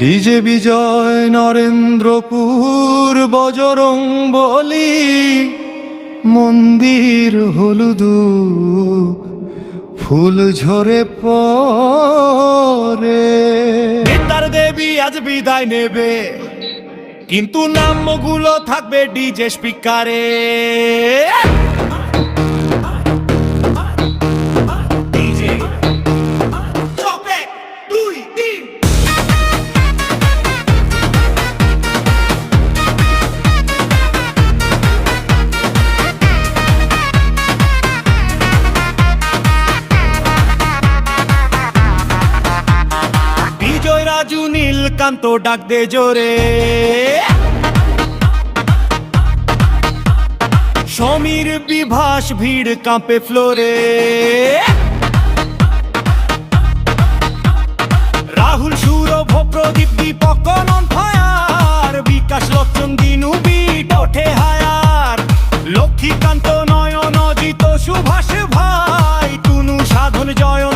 DJ বিজয় নরেন্দ্রপুর বজরং বলি, মন্দির হলুদু, ফুল ঝরে পরে নেতার দেবী আজ বিদায় নেবে, কিন্তু নামগুলো থাকবে ডিজে স্পিকারে। রাজু নীলকান্ত, ডাক দে জোরে। সমীর বিভাস, ভিড় কাঁপে ফ্লোরে। রাহুল, সুরভ, প্রদীপ, দীপক নন ফায়ার, বিকাশ লক্ষণ দিনু বিট, ওঠে হায়ার। লক্ষ্মীকান্ত, নয়ন, অজিত, সুভাষ ভাই, টুনু, সাধন জয়ন্ত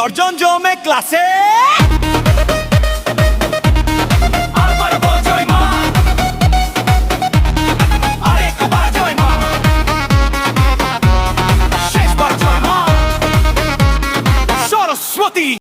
এই টিম থাকলে বিসর্জন জমে ক্লাসে